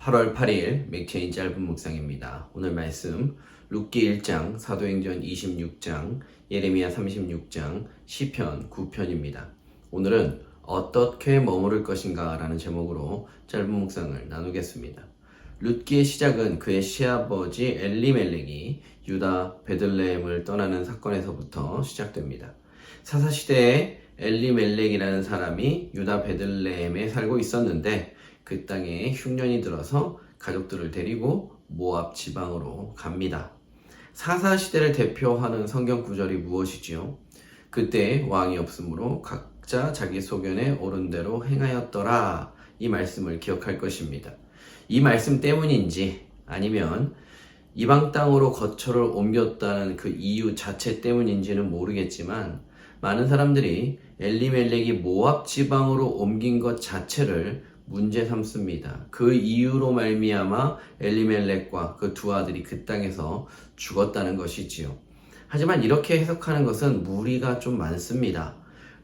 8월 8일 맥체인 짧은 묵상입니다. 오늘 말씀 룻기 1장, 사도행전 26장, 예레미야 36장, 시편 9편입니다. 오늘은 어떻게 머무를 것인가 라는 제목으로 짧은 묵상을 나누겠습니다. 룻기의 시작은 그의 시아버지 엘리멜렉이 유다 베들레헴을 떠나는 사건에서부터 시작됩니다. 사사시대에 엘리멜렉이라는 사람이 유다 베들레헴에 살고 있었는데 그 땅에 흉년이 들어서 가족들을 데리고 모압 지방으로 갑니다. 사사 시대를 대표하는 성경 구절이 무엇이지요? 그때 왕이 없으므로 각자 자기 소견에 옳은 대로 행하였더라. 이 말씀을 기억할 것입니다. 이 말씀 때문인지 아니면 이방 땅으로 거처를 옮겼다는 그 이유 자체 때문인지는 모르겠지만 많은 사람들이 엘리멜렉이 모압 지방으로 옮긴 것 자체를 문제 삼습니다. 그 이유로 말미암아 엘리멜렉과 그 두 아들이 그 땅에서 죽었다는 것이지요. 하지만 이렇게 해석하는 것은 무리가 좀 많습니다.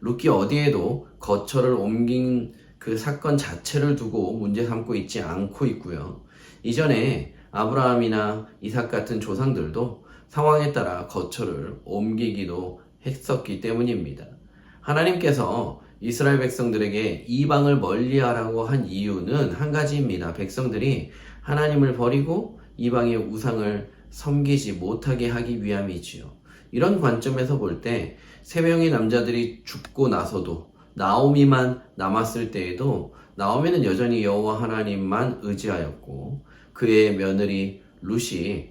루키 어디에도 거처를 옮긴 그 사건 자체를 두고 문제 삼고 있지 않고 있고요. 이전에 아브라함이나 이삭 같은 조상들도 상황에 따라 거처를 옮기기도 했었기 때문입니다. 하나님께서 이스라엘 백성들에게 이방을 멀리하라고 한 이유는 한 가지입니다. 백성들이 하나님을 버리고 이방의 우상을 섬기지 못하게 하기 위함이지요. 이런 관점에서 볼 때 세 명의 남자들이 죽고 나서도 나오미만 남았을 때에도 나오미는 여전히 여호와 하나님만 의지하였고 그의 며느리 룻이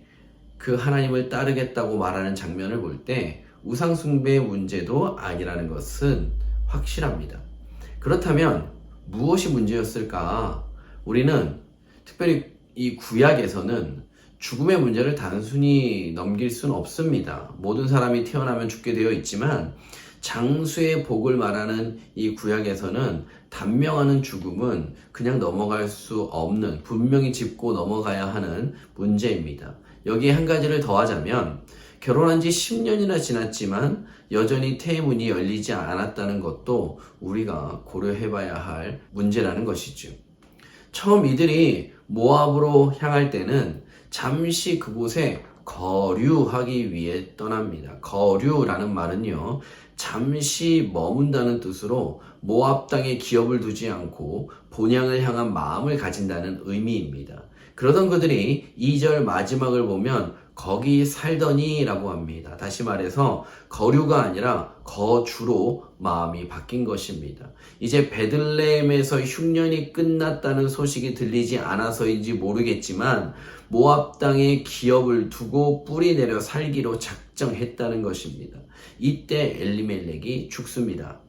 그 하나님을 따르겠다고 말하는 장면을 볼때 우상 숭배의 문제도 아니라는 것은 확실합니다. 그렇다면 무엇이 문제였을까? 우리는 특별히 이 구약에서는 죽음의 문제를 단순히 넘길 수는 없습니다. 모든 사람이 태어나면 죽게 되어 있지만 장수의 복을 말하는 이 구약에서는 단명하는 죽음은 그냥 넘어갈 수 없는 분명히 짚고 넘어가야 하는 문제입니다. 여기에 한 가지를 더하자면 결혼한 지 10년이나 지났지만 여전히 태문이 열리지 않았다는 것도 우리가 고려해 봐야 할 문제라는 것이죠. 처음 이들이 모압으로 향할 때는 잠시 그곳에 거류하기 위해 떠납니다. 거류라는 말은요, 잠시 머문다는 뜻으로 모압 땅에 기업을 두지 않고 본향을 향한 마음을 가진다는 의미입니다. 그러던 그들이 2절 마지막을 보면 거기 살더니 라고 합니다. 다시 말해서 거류가 아니라 거주로 마음이 바뀐 것입니다. 이제 베들레헴에서 흉년이 끝났다는 소식이 들리지 않아서인지 모르겠지만 모압 땅에 기업을 두고 뿌리 내려 살기로 작정했다는 것입니다. 이때 엘리멜렉이 죽습니다.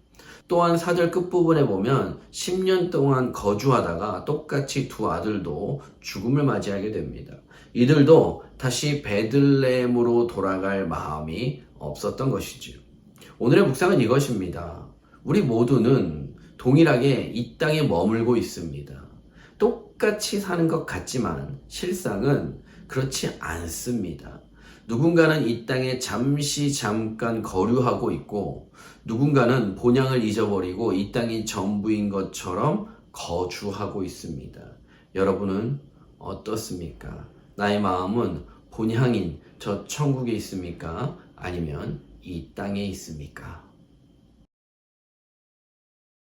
또한 사절 끝부분에 보면 10년 동안 거주하다가 똑같이 두 아들도 죽음을 맞이하게 됩니다. 이들도 다시 베들레헴으로 돌아갈 마음이 없었던 것이지요. 오늘의 묵상은 이것입니다. 우리 모두는 동일하게 이 땅에 머물고 있습니다. 똑같이 사는 것 같지만 실상은 그렇지 않습니다. 누군가는 이 땅에 잠시 잠깐 거류하고 있고 누군가는 본향을 잊어버리고 이 땅이 전부인 것처럼 거주하고 있습니다. 여러분은 어떻습니까? 나의 마음은 본향인 저 천국에 있습니까? 아니면 이 땅에 있습니까?